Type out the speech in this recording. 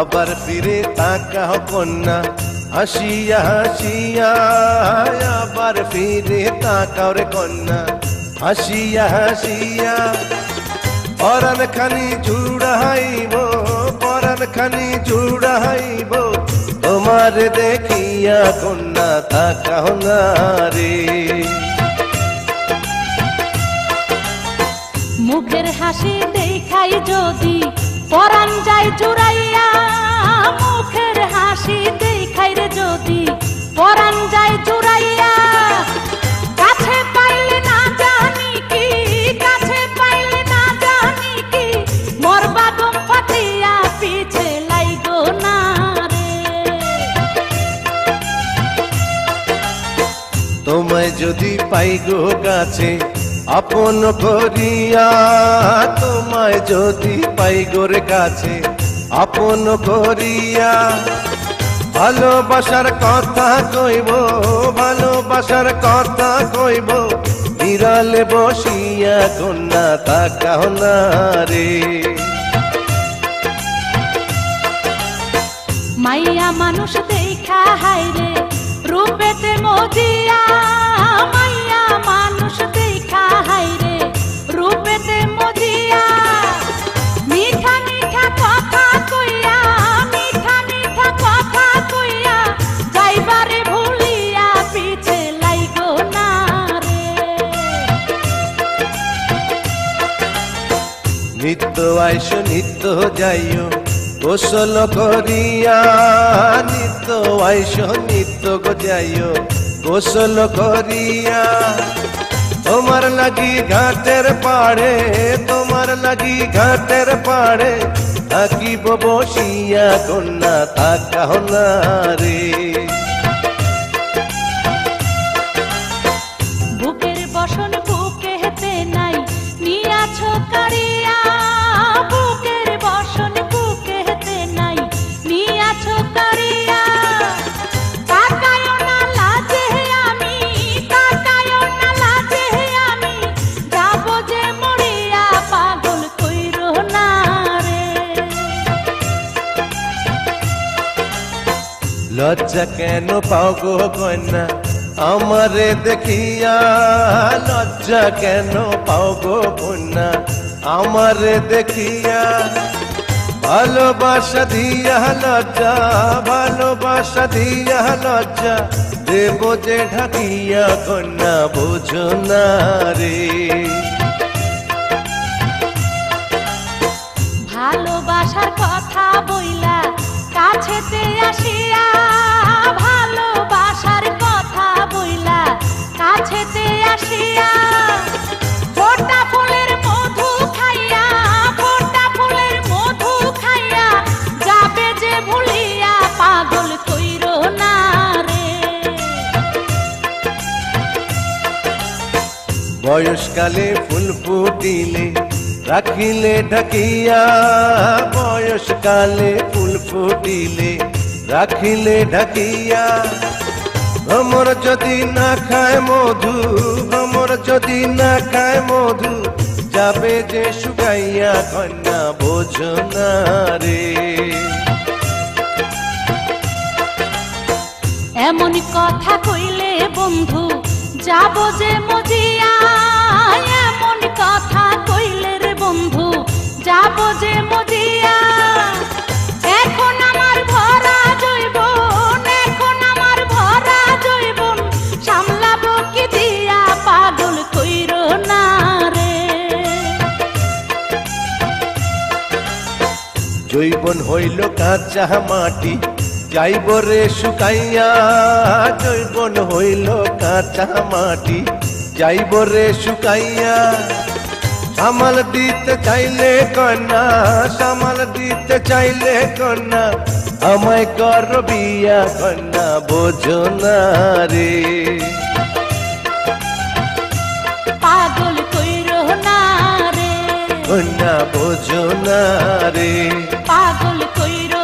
আবার ফিরে তাকাও কন্যা, হাসিয়া হাসিয়া, আবার ফিরে তাকাও রে কন্যা, হাসিয়া হাসিয়া। পরাণ খানি জুড়াইব পরাণ খানি জুড়াইব, তোমার দেখিয়া কন্যা তাকাও না রে। মুখের হাসি দেখাই যদি, পরাণ যায় জুড়াইয়া তোমায় যদি পাই গো কাছে, আপন করিয়া তোমায় যদি পাই গোর কাছে, আপন করিয়া ভালোবাসার কথা কইব, ভালোবাসার কথা কইব, বিড়ালে বসিয়া কন্যা তাকাও না রে। মাইয়া মানুষ দেখা হাইরে রূপেতে মজিয়া, মাইয়া মানুষ দেখা হাইরে রূপেতে মজিয়া, মিঠা মিঠা কথা কইয়া, মিঠা মিঠা কথা কইয়া, যাইবারে ভুলিয়া পিছে লাইগো না রে। নিত্য আইস, নিত্য যাইও গোসল করিয়া নিত্য আইস, নিত্য গজাইও। গোসল করিয়া, তোমার লাগি ঘাটের পাড়ে, তোমার লাগি ঘাটের পাড়ে থাকিব বসিয়া কন্যা থাকা না রে। লজ্জা কেন পাও গো কন্যা? আমারে দেখিয়া লজ্জা কেন পাও গো কন্যা? আমারে দেখিয়া ভালোবাসা দিয়া লজ্জা, ভালোবাসা দিয়া লজ্জা দেব যে ঢাকিয়া কন্যা, বোঝো না রে। ভালোবাসার কথা বইলা ভালোবাসার কথা বইলা, কাছেতে আসিয়া ফোটা ফুলের যে ভুলিয়া পাগল কইরো না রে। বয়সকালে ফুল ফুটিলে রাখিলে ঢাকিয়া বয়সকালে ফুল ফুটিলে। রাখিলে ঢাকিয়া, ভ্রমর যদি না খায় মধু, ভ্রমর যদি না খায় মধু, যাবে যে শুকাইয়া কন্যা বোঝো রে এমন কথা কইলে বন্ধু, যাব যে জৈবন হইল কাঁচা মাটি, যাইব রে শুকাইয়া। জৈবন হইল কাঁচা মাটি, যাইব রে শুকাইয়া। সামাল দিতে চাইলে কন্যা, সামাল দিতে চাইলে কন্যা, আমায় কর বিয়া কন্যা, বোঝো না রে। কন্যা বোঝো না রে। পাগল কইরো